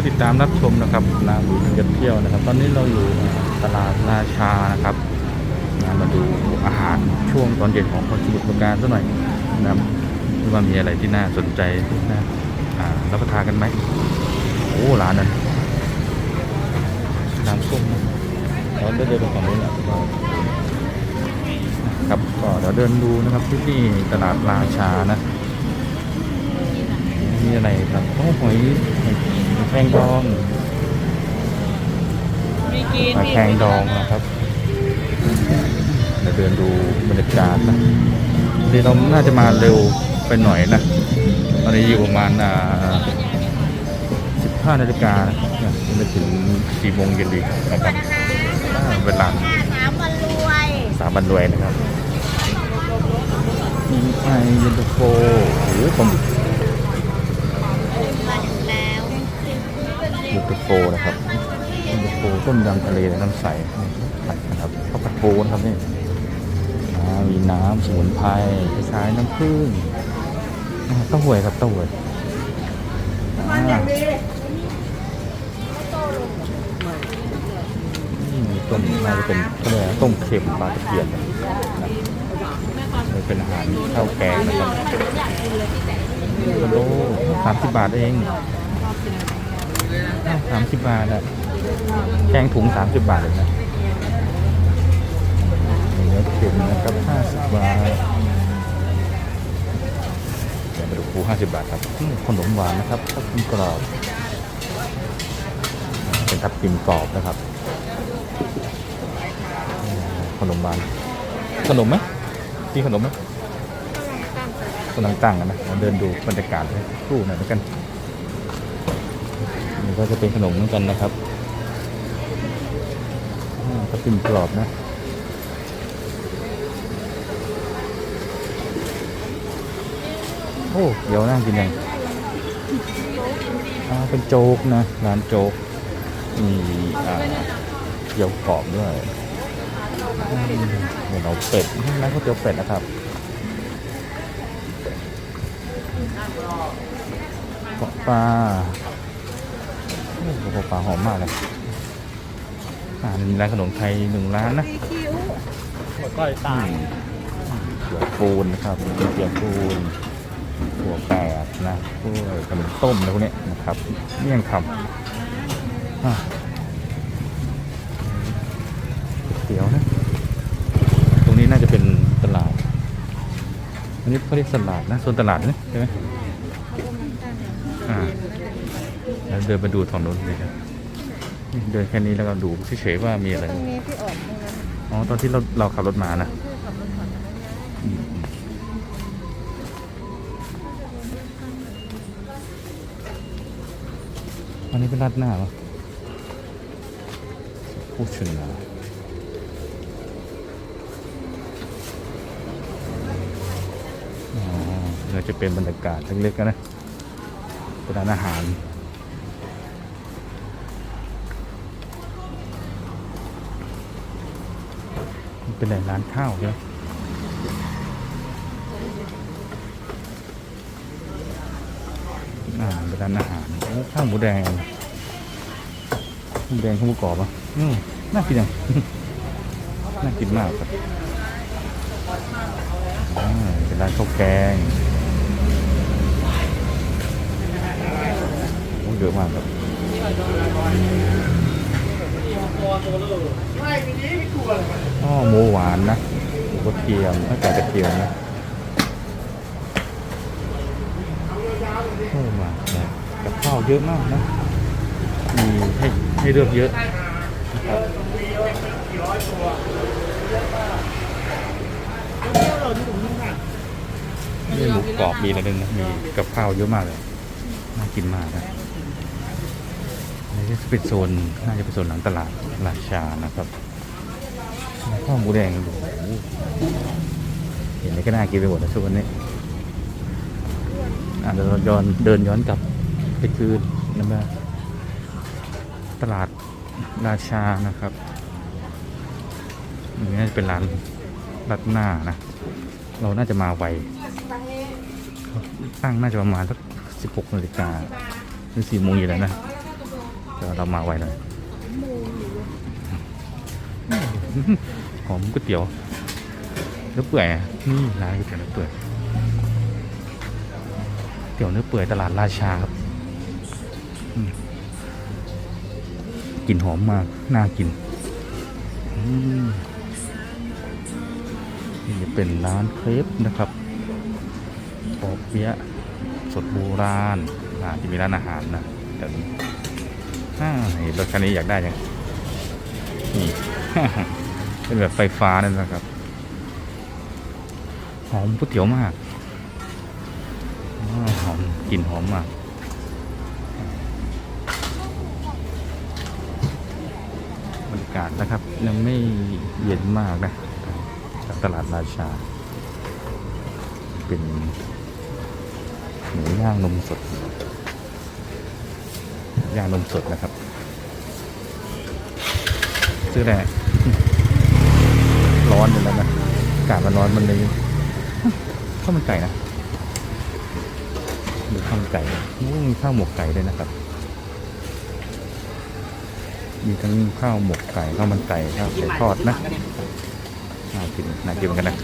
ผู้ติดตามรับชมนะครับนาบุญกันเที่ยวนะครับ ตอนนี้เราอยู่ตลาดราชานะครับนะมาดูอาหารช่วงตอนเย็นของคนสมุทรปราการสักหน่อยนะครับว่ามีอะไรที่น่าสนใจนะอ่ารับประทานกันไหมโอ้ร้านนั้นน้ำส้มเราได้เดินไปฝั่งนู้นแหละครับก็เดี๋ยวเดินดูนะครับที่นี่ตลาดราชานะมีอะไรครับโอ้หอย แครงดองมีกินหอยแครงดองนะครับเดี๋ยวเดินดูบรรยากาศนะเดี๋ยวเราน่าจะมาเร็วไปหน่อยนะตอนนี้อยู่ประมาณอ่า15นาฬิกานะครับเนี่ยยังไม่ถึง4โมงเย็นดีกนะครับอ่าเวลาสามวันรวยสามบันรวยนะครับมีไอเย็นตาโฟโอ้โหผม มาถึงแล้ว เย็นตาโฟนะครับเย็นตาโฟต้มยำทะเลน้ำใสผัดนะครับข้าวผัดปูนะครับนี่อ่ามีน้ำสมุนไพรคล้ายๆน้ำผึ้งอ่าเต้าหวยครับเต้าหวยอ่าอืมต้มน่าจะเป็นเขาเรียกอะไรต้มเค็มปลาตะเพียนนะนี่เป็นอาหารข้าวแกงนะครับโลสามสิบบาทเอง สามสิบบาทอะแกงถุงสามสิบบาทเลยนะเนื้อเค็มนะครับห้าสิบบาทเดี๋ยวมาดูปูห้าสิบบาทครับอืมขนมหวานนะครับทับทิมกรอบ เป็นทับทิมกรอบนะครับอืมขนมหวาน ขนมไหมมีขนมไหมกำลังตั้งกันนะเราเดินดูบรรยากาศให้ครู่หน่อยแล้วกันนี่ ก็จะเป็นขนมเหมือนกันนะครับอ่าทับทิมกรอบนะโอ้เดี๋ยวน่ากินยังอ่าเป็นโจ๊กนะร้านโจ๊กมีอ่าเกี๊ยวกรอบด้วยอืมเดี๋ยวเราเป็ดร้านก๋วยเตี๋ยวเป็ดนะครับเกาะปลา โอ้โหเกาะปลาหอมมากเลยอ่ามีร้านขนมไทยหนึ่งร้านนะก้อยตายเกี๊ยวปูนนะครับมีเกี๊ยวปูนถั่วแปดนะกล้วยขนมต้มอะไรพวกเนี้ยนะครับเมี่ยงคำอะก๋วยเตี๋ยวนะ ตรงนี้น่าจะเป็นตลาด อันนี้เขาเรียกตลาดนะโซนตลาดนะใช่ไหมอ่า แล้วเดินมาดูฝั่งนู้นเลยครับนี่เดินแค่นี้แล้วก็ดูเฉยๆว่ามีอะไร ตรงนี้ที่ออกตรงนั้นอ๋อ ตอนที่เราเราขับรถมานะที่ขับรถผ่านนั้นอืมอันนี้เป็นราดหน้าปะพูดชนนะอ๋อเดี๋ยวจะเป็นบรรยากาศเล็กๆกันนะเป็นร้านอาหาร เป็นแหล่งร้านข้าวใช่ไหมอ่าเป็นร้านอาหารข้าวหมูแดงหมูแดงข้าวหมูกรอบอะอืมน่ากินจังน่ากินมากครับเป็นร้านข้าวแกงโอ้เยอะมากครับ อ๋อหมูหวานนะหมูกระเทียมไอ้ไก่กระเทียมนะโอ้มาเลยกับข้าวเยอะมากนะมีให้ให้เลือกเยอะนะครับเที่ยวหล่นถุงนึงค่ะมีหมูกรอบมีอะไรนึงนะมีกับข้าวเยอะมากเลยน่ากินมากนะ นี่จะเป็นโซนน่าจะเป็นโซนหลังตลาดราชานะครับข้าวหมูแดงโอ้โหเห็นแล้วก็น่ากินไปหมดนะช่วงนี้อะเดินย้อนเดินย้อนกลับไปคืนนะตลาดราชานะครับนนี่น่าจะเป็นร้านรัดหน้านะ เราน่าจะมาไวตั้งน่าจะประมาณสักสิบหกนาฬิกาหรือสี่โมงอยู่แล้วนะ เดี๋ยวเรามาไวหน่อยหอมก๋วยเตี๋ยวเนื้อเปื่อยนี่ร้านก๋วยเตี๋ยวเนื้อเปื่อยเตี๋ยวเนื้อเปื่อยตลาดราชาครับกลิ่นหอมมากน่ากินอืมนี่จะเป็นร้านเครปนะครับปอเปี๊ยะสดโบราณอ่าจะมีร้านอาหารนะเดี๋ยวนี้อ่าเห็น รถคันนี้อยากได้ยังนี่เป็นแบบไฟฟ้านั่นนะครับ หอมก๋วยเตี๋ยวมากหอมกลิ่นหอมมากบรรยากาศนะครับ ยังไม่เย็นมากนะจากตลาดราชา เป็นหมูย่างนมสด ย่างนมสดนะครับ ซื้อแหละร้อนอยู่แล้วนะอากาศมันร้อนมันเลยข้าวมันไก่นะดูข้าวมันไก่มีข้าวหมกไก่ด้วยนะครับ มีทั้งข้าวหมกไก่ข้าวมันไก่ข้าวไก่ทอดนะน่ากินน่ากินเหมือนกันนะ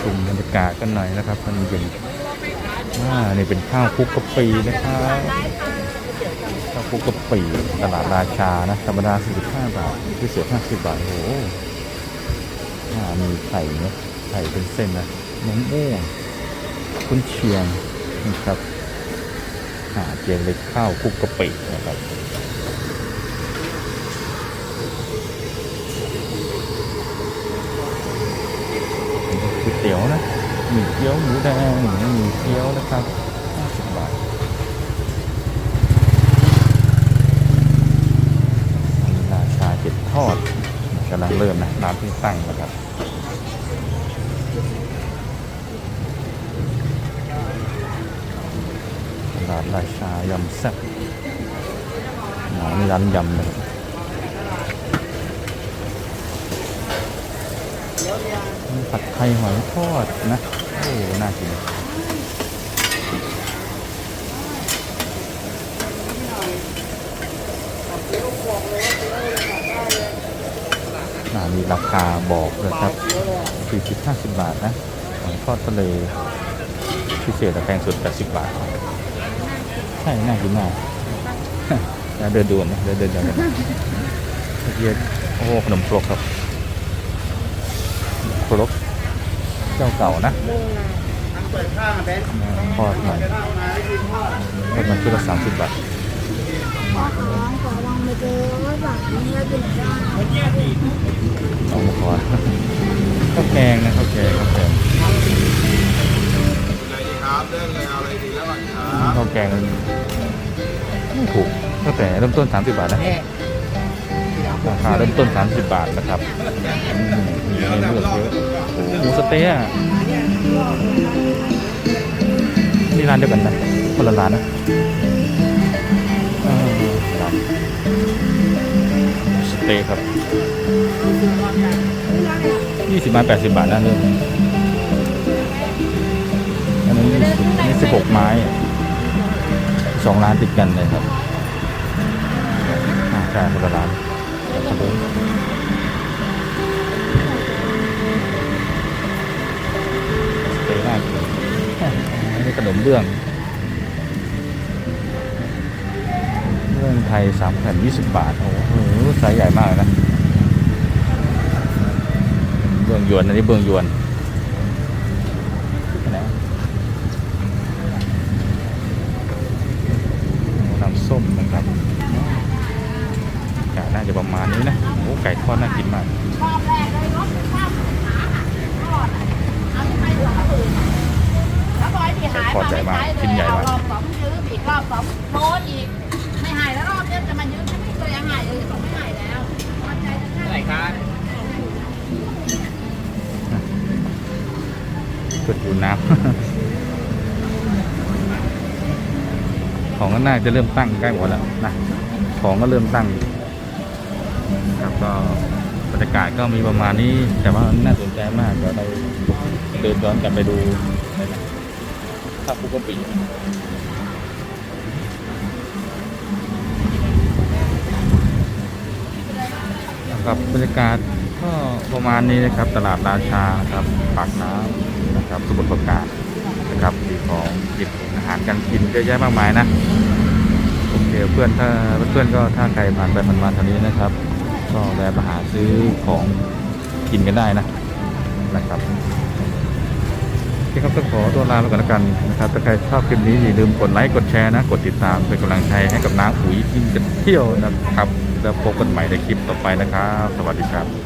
ชมบรรยากาศกันหน่อยนะครับมันเย็น อ่านี่เป็นข้าวคลุกกะปินะครับข้าวคลุกกะปิตลาดราชานะธรรมดา45บาทพิเศษ50บาทโอ้โหอ่ามีไข่นะไข่เป็นเส้นนะมะม่วงคุณเชียงนะครับอาเจียงเล็กข้าวคลุกกะปินะครับก๋วยเตี๋ยวนะห มี่เกี๊ยวหมูแดงมี่เกี๊ยวนะครับ50บาทอันนี้ราชาเจ็ดทอดกำลังเริ่มนะร้านที่ตั้งนะครับตลาดราชายำแซ่บหนอนี่ร้านยำเลยผัดไทยหอยทอดนะ โอ้น่ากินน่ามีราคาบอกเลยครับ 40 50 บาทนะหอยทอดทะเลพิเศษแต่แพงสุด 80 บาท ใช่ น่ากินมากน่าเดินดูนะเดินเดินเดินกันเมื่อกี้โอ้โหขนมครกครับครก เจ้าเก่านะทอดหน่อยทอดมันชุดละสามสิบบาทขอร้องขอวางไปเจอว่าแบบนี้แล้วเป็นได้เอามาขอข้าวแกงนะข้าวแกงข้าวแกงข้าวแกงไม่ถูกตั้งแต่เริ่มต้น 30 บาทนะราคาเริ่มต้น 30 บาทนะครับ อืมมีให้เลือกเยอะหมูสะเต๊ะนี่ร้านเดียวกันนะคนละร้านนะร้านสเต๊ะครับยี่สิบไม้แปดสิบบาทนะเริ่มอันนั้นยี่สิบนี่สิบหกไม้สองร้านติดกันเลยครับอ่าใช่คนละร้านากอันนี้ขนมเบื้อง เบื้องไทยสามแผ่นยี่สิบบาท โอ้โหไซส์ใหญ่มากนะ เบื้องยวน อันนี้เบื้องยวนนะน้ำส้มนะครับไก่น่าจะประมาณนี้นะ โอ้ ไก่ทอดน่ากินมาก รอบแรกเลยรถข้าวขาทอดเอาที่ไปสองหมื่น แล้วพอไอ้ที่หายพอใจมากชิ้นใหญ่มากรอบสองยืมอีกรอบสองโทษอีกไม่หายแล้วรอบเนี้ยจะมายืมฉันไม่เคยยังหายเลยบอกไม่หายแล้วพอใจจะได้กดอยู่น้ำของก็น่าจะเริ่มตั้งใกล้หมดแล้วนะของก็เริ่มตั้งครับก็บรรยากาศก็มีประมาณนี้ แต่ว่าน่าสนใจมากเดี๋ยวเราเดินย้อนกลับไปดู ถ้าปกติครับบรรยากาศก็ประมาณนี้นะครับตลาดราชาครับปากน้ำนะครับสมุทรปราการนะครับมีของหยิบอาหารการกินเยอะแยะมากมายนะโอเคเพื่อนถ้าเพื่อนก็ถ้าใครผ่านไปผ่านมาแถวนี้นะครับ ก็แวะมาหาซื้อของกินกันได้นะนะครับ ที่ครับก็ขอตัวลาไปก่อนแล้วกันนะครับ ถ้าใครชอบคลิปนี้อย่าลืมกดไลค์ กดแชร์นะ กดติดตามเป็นกำลังใจให้กับน้าอุ๋ยที่จะเที่ยวนะครับ แล้วพบกันใหม่ในคลิปต่อไปนะครับ สวัสดีครับ